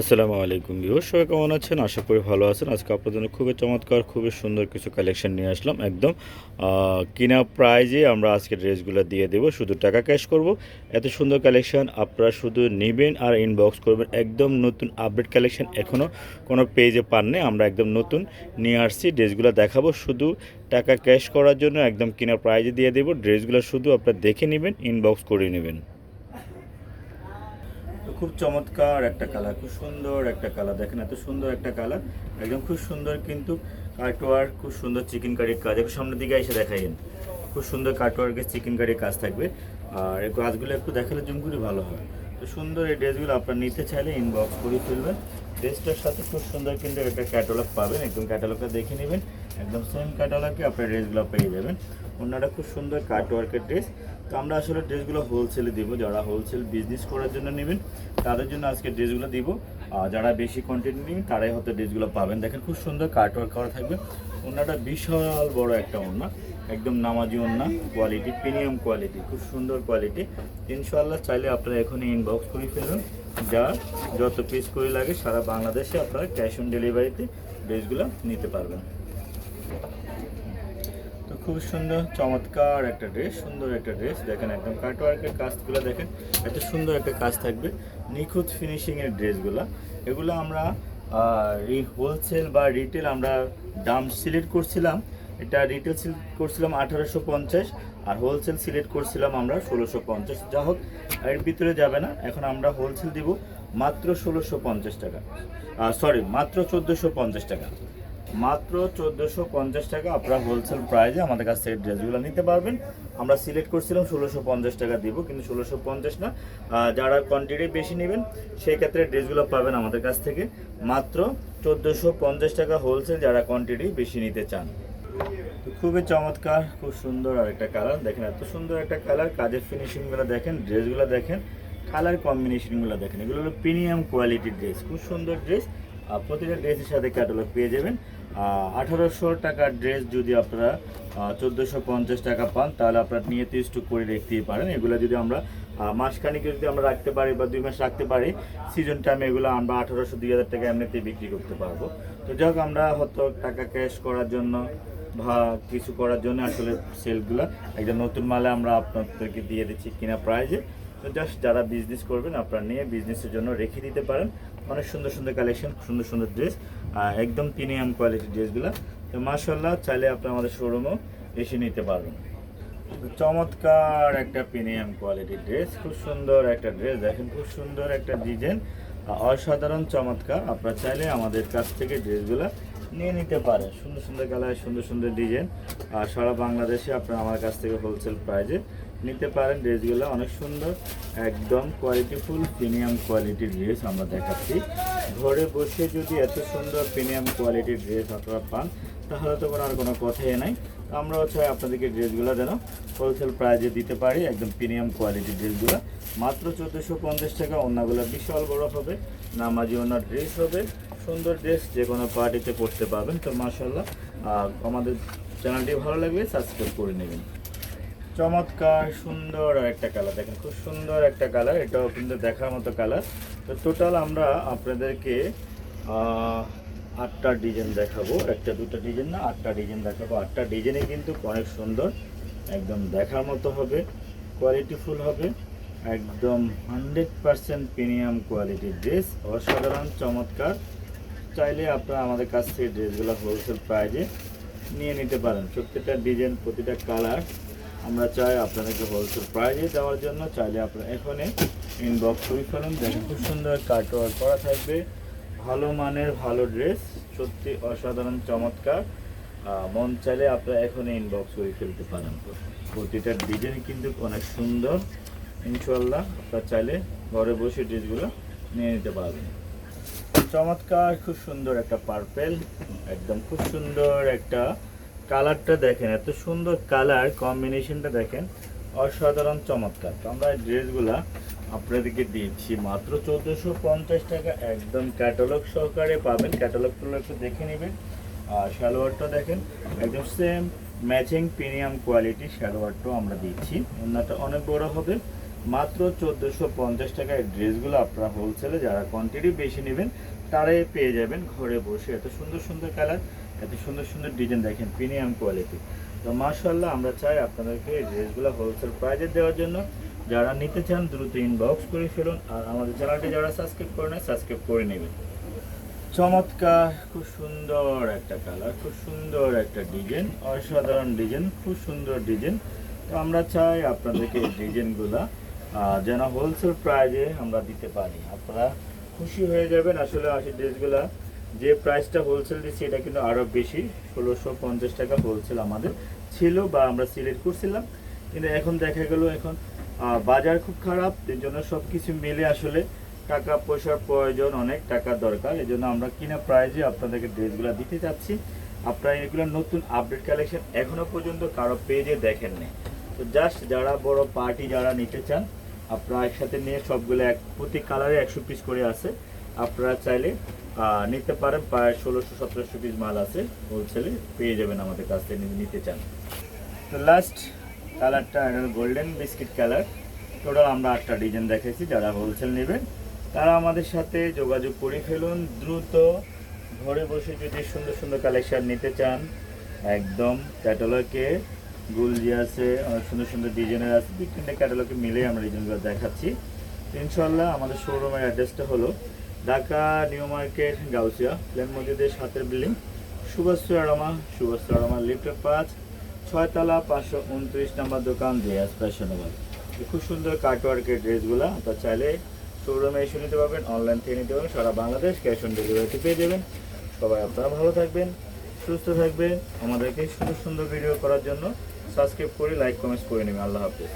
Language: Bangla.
আসসালামু আলাইকুম ভিউর সবাই কেমন আছেন? আশা করি ভালো আছেন। আজকে আপনাদের জন্য খুবই চমৎকার, খুবই সুন্দর কিছু কালেকশন নিয়ে আসলাম একদম। কিনা প্রাইজে আমরা আজকে ড্রেসগুলো দিয়ে দেবো, শুধু টাকা ক্যাশ করব। এত সুন্দর কালেকশন আপনারা শুধু নেবেন আর ইনবক্স করবেন। একদম নতুন আপডেট কালেকশন এখনও কোনো পেজে পাননি। আমরা একদম নতুন নিয়ে আসছি, ড্রেসগুলো দেখাবো। শুধু টাকা ক্যাশ করার জন্য একদম কিনা প্রাইজে দিয়ে দেবো। ড্রেসগুলো শুধু আপনারা দেখে নেবেন ইনবক্স করে নেবেন। খুব চমৎকার একটা কালার, খুব সুন্দর একটা কালার। দেখেন এত সুন্দর একটা কালার। একদম খুব সুন্দর কিন্তু কাটওয়ার্ক খুব সুন্দর চিকেন কারির কাজ। একটু সামনের দিকে এসে দেখাইন খুব সুন্দর কাটওয়ার্কের চিকেন কারির কাজ থাকবে। আর এই কাজগুলো একটু দেখালে জুম করে ভালো হয়। তো সুন্দর এই ড্রেসগুলো আপনার নিতে চাইলে ইনবক্স করে ফেলবেন। ড্রেসটার সাথে খুব সুন্দর কিন্তু একটা ক্যাটালগ পাবেন। একদম ক্যাটালগটা দেখে নেবেন। একদম সেম ক্যাটালগে আপনার ড্রেসগুলো পেয়ে যাবেন। অন্যটা খুব সুন্দর কাটওয়ার্কের ড্রেস তো আমরা আসলে ড্রেসগুলো হোলসেলে দিব। যারা হোলসেল বিজনেস করার জন্য নেবেন, তাদের জন্য আজকে ড্রেসগুলো দিব। আর যারা বেশি কোয়ান্টিটি নেবেন, তারাই হয়তো ড্রেসগুলো পাবেন। দেখেন, খুব সুন্দর কাটওয়ার্ক করা থাকবে। ওনাটা বিশাল বড় একটা ওনা একদম নামাজি ওনা কোয়ালিটি প্রিমিয়াম কোয়ালিটি খুব সুন্দর কোয়ালিটি ইনশাল্লাহ চাইলে আপনারা এখনই ইনবক্স করে ফেলবেন যা যত পিস করে লাগে, সারা বাংলাদেশে আপনারা ক্যাশ অন ডেলিভারিতে ড্রেসগুলো নিতে পারবেন। তো খুব সুন্দর, চমৎকার একটা ড্রেস সুন্দর একটা ড্রেস দেখেন একদম কাটওয়ার্কের কাজগুলো দেখেন, এত সুন্দর একটা কাজ থাকবে। নিখুঁত ফিনিশিংয়ের ড্রেসগুলো এগুলো আমরা হোলসেল বা রিটেল আমরা দাম সিলেক্ট করছিলাম। এটা রিটেল সিলেক্ট করছিলাম আঠারোশো পঞ্চাশ, আর হোলসেল সিলেক্ট করছিলাম আমরা ষোলোশো পঞ্চাশ। যা হোক, এর ভিতরে যাবে না। এখন আমরা হোলসেল দিব মাত্র ষোলোশো পঞ্চাশ টাকা। সরি মাত্র চোদ্দোশো পঞ্চাশ টাকা। মাত্র চোদ্দোশো পঞ্চাশ টাকা আপনারা হোলসেল প্রাইজে আমাদের কাছ থেকে ড্রেসগুলো নিতে পারবেন। আমরা সিলেক্ট করছিলাম ষোলোশো পঞ্চাশ টাকা দিব, কিন্তু ষোলোশো পঞ্চাশ না যারা কোয়ান্টিটি বেশি নেবেন, সেই ক্ষেত্রে ড্রেসগুলো পাবেন আমাদের কাছ থেকে। মাত্র চোদ্দোশো পঞ্চাশ টাকা হোলসেল যারা কোয়ান্টিটি বেশি নিতে চান। খুবই চমৎকার, খুব সুন্দর আর একটা কালার দেখেন এত সুন্দর একটা কালার কাজের ফিনিশিংগুলো দেখেন ড্রেসগুলো দেখেন কালার কম্বিনেশনগুলো দেখেন। এগুলো হলো প্রিমিয়াম কোয়ালিটির ড্রেস খুব সুন্দর ড্রেস আর প্রতিটা ড্রেসের সাথে ক্যাটালগ পেয়ে যাবেন। আঠারোশো টাকার ড্রেস যদি আপনারা চোদ্দোশো পঞ্চাশ টাকা পান, তাহলে আপনারা নিয়ে তো স্টক করে রাখতেই পারেন। এগুলো যদি আমরা মাসখানিকে যদি আমরা রাখতে পারি বা দুই মাস রাখতে পারি সিজন টাইমে এগুলো আমরা আঠারোশো, দুই হাজার টাকা এমনিতেই বিক্রি করতে পারব। তো যাই হোক, আমরা হয়তো টাকা ক্যাশ করার জন্য বা কিছু করার জন্য আসলে সেলগুলো একটা নতুন মালে আমরা আপনাদেরকে দিয়ে দিচ্ছি কিনা প্রাইজে তো জাস্ট যারা বিজনেস করবেন, আপনারা নিয়ে বিজনেসের জন্য রেখে দিতে পারেন। অনেক সুন্দর সুন্দর কালেকশন সুন্দর সুন্দর ড্রেস একদম প্রিমিয়াম কোয়ালিটির ড্রেসগুলো তো মার্শাল্লাহ চাইলে আপনি আমাদের শোরুমও এসে নিতে পারবেন। চমৎকার একটা প্রিমিয়াম কোয়ালিটির ড্রেস খুব সুন্দর একটা ড্রেস দেখেন খুব সুন্দর একটা ডিজাইন অসাধারণ চমৎকার, আপনারা চাইলে আমাদের কাছ থেকে ড্রেসগুলো নিয়ে নিতে পারেন। সুন্দর সুন্দর কালার, সুন্দর সুন্দর ডিজাইন আর সারা বাংলাদেশে আপনারা আমার কাছ থেকে হোলসেল প্রাইজে নিতে পারেন। ড্রেসগুলো অনেক সুন্দর, একদম কোয়ালিটিফুল প্রিমিয়াম কোয়ালিটির ড্রেস আমরা দেখাচ্ছি। ঘরে বসে যদি এত সুন্দর প্রিমিয়াম কোয়ালিটির ড্রেস আপনারা পান, তাহলে তো আর কোনো কথাই নাই। আমরাও চাই আপনাদেরকে ড্রেসগুলো যেন হোলসেল প্রাইজে দিতে পারি, একদম প্রিমিয়াম কোয়ালিটির ড্রেসগুলো। মাত্র চোদ্দোশো পঞ্চাশ টাকা অন্যগুলো বিশাল বড় হবে, নামাজি অন্য ড্রেস হবে। সুন্দর ড্রেস যে কোনো পার্টিতে পড়তে পারবেন। তো মার্শাল্লাহ আমাদের চ্যানেলটি ভালো লাগলে সাবস্ক্রাইব করে নেবেন। চমৎকার, সুন্দর একটা কালার দেখেন, খুব সুন্দর একটা কালার এটাও কিন্তু দেখার মতো কালার তো টোটাল আমরা আপনাদেরকে আটটা ডিজাইন দেখাবো। একটা, দুটো ডিজাইন না, আটটা ডিজাইন দেখাবো। আটটা ডিজাইনে কিন্তু অনেক সুন্দর, একদম দেখার মতো হবে কোয়ালিটিফুল হবে, একদম হান্ড্রেড পারসেন্ট প্রিমিয়াম কোয়ালিটির ড্রেস অসাধারণ, চমৎকার। চাইলে আপনারা আমাদের কাছ থেকে ড্রেসগুলো হোলসেল প্রাইজে নিয়ে নিতে পারেন। প্রত্যেকটা ডিজাইন প্রতিটা কালার আমরা চাই আপনাদেরকে হোলসেল প্রাইজে দেওয়ার জন্য, চাইলে আপনারা এখানে ইনবক্স করে ফেলুন। দেখেন খুব সুন্দর কাটওয়ার করা থাকবে। ভালো মানের, ভালো ড্রেস সত্যি অসাধারণ, চমৎকার। মন চাইলে আপনারা এখনই ইনবক্স করে ফেলতে পারেন। প্রতিটা ডিজাইন কিন্তু অনেক সুন্দর। ইনশাল্লাহ আপনারা চাইলে ঘরে বসে ড্রেসগুলো নিয়ে নিতে পারবেন। চমৎকার, খুব সুন্দর একটা পার্পেল একদম খুব সুন্দর একটা কালারটা দেখেন, এত সুন্দর কালার কম্বিনেশনটা দেখেন, অসাধারণ চমৎকার। তো আমরা এই ড্রেসগুলা আপনাদেরকে দিচ্ছি, মাত্র চোদ্দোশো পঞ্চাশ টাকা, একদম ক্যাটালগ সহকারে পাবেন। ক্যাটালগগুলো একটু দেখে নেবেন। আর সালোয়ারটা দেখেন, একদম সেম ম্যাচিং প্রিমিয়াম কোয়ালিটি সালোয়ারটাও আমরা দিচ্ছি। ওনাটা অনেক বড় হবে। মাত্র চোদ্দোশো পঞ্চাশ টাকায় ড্রেসগুলো আপনারা হোলসেলে যারা কোয়ান্টিটি বেশি নেবেন, তারাই পেয়ে যাবেন ঘরে বসে। এত সুন্দর সুন্দর কালার। এত সুন্দর সুন্দর ডিজাইন দেখেন প্রিমিয়াম কোয়ালিটি তো মার্শাল্লাহ আমরা চাই আপনাদেরকে এই ড্রেসগুলো হোলসেল প্রাইজে দেওয়ার জন্য। যারা নিতে চান, দ্রুত ইনবক্স করে ফেলুন। আর আমাদের চ্যানেলটি যারা সাবস্ক্রাইব করে নেয় সাবস্ক্রাইব করে নেবেন। চমৎকার, খুব সুন্দর একটা কালার খুব সুন্দর একটা ডিজাইন অসাধারণ ডিজাইন খুব সুন্দর ডিজাইন তো আমরা চাই আপনাদেরকে এই ডিজাইনগুলো যেন হোলসেল প্রাইজে আমরা দিতে পারি। আপনারা খুশি হয়ে যাবেন আসলে আসি ড্রেসগুলো যে প্রাইসটা হোলসেল দিচ্ছি, এটা কিন্তু আরও বেশি, ষোলোশো পঞ্চাশ টাকা হোলসেল আমাদের ছিল বা আমরা সিলেক্ট করছিলাম। কিন্তু এখন দেখা গেল এখন বাজার খুব খারাপ, এর জন্য সব কিছু মিলে আসলে টাকা পয়সার প্রয়োজন, অনেক টাকার দরকার। এই জন্য আমরা কিনা প্রাইজে আপনাদেরকে ড্রেসগুলো দিতে চাচ্ছি। আপনারা এগুলো নতুন আপডেট কালেকশন এখনও পর্যন্ত কারও পেজে দেখেননি। তো জাস্ট যারা বড় পার্টি যারা নিতে চান, আপনারা একসাথে নিয়ে সবগুলো এক, প্রতি কালারে একশো পিস করে আছে। আপনারা চাইলে নিতে পারেন। প্রায় ষোলোশো, সতেরোশো পিস মাল আছে। হোলসেলে পেয়ে যাবেন আমাদের কাছ থেকে, নিতে চান। তো লাস্ট কালারটা গোল্ডেন বিস্কিট কালার টোটাল আমরা আটটা ডিজাইন দেখেছি যারা হোলসেল নেবেন। তারা আমাদের সাথে যোগাযোগ করে ফেলুন। দ্রুত ঘরে বসে যদি সুন্দর সুন্দর কালেকশান নিতে চান, একদম ক্যাটালগে গুলজি আছে, অনেক সুন্দর সুন্দর ডিজাইনের আছে। তিনটে ক্যাটালগে মিলে আমরা ডিজাইনগুলো দেখাচ্ছি। ইনশাল্লাহ আমাদের শোরুমের অ্যাড্রেসটা হলো ঢাকা, নিউ মার্কেট, গাউসিয়া। প্লেন মসজিদের সাথের বিল্ডিং। সুভাষ আরামা সুভাষ আরামা লিফটের পাঁচ। ছয়তলা, পাঁচশো উনত্রিশ নাম্বার দোকান জেয়াস ফ্যাশনেবল খুব সুন্দর কাটওয়ার্কের ড্রেসগুলো আপনার চাইলে শোরুমে এসে নিতে পারবেন, অনলাইন থেকে নিতে পারবেন, সারা বাংলাদেশ ক্যাশ অন ডেলিভারিতে পেয়ে যাবেন। সবাই আপনারা ভালো থাকবেন, সুস্থ থাকবেন। আমাদেরকে সুন্দর সুন্দর ভিডিও করার জন্য সাবস্ক্রাইব করে, লাইক, কমেন্টস করে নেবেন। আল্লাহ হাফিজ।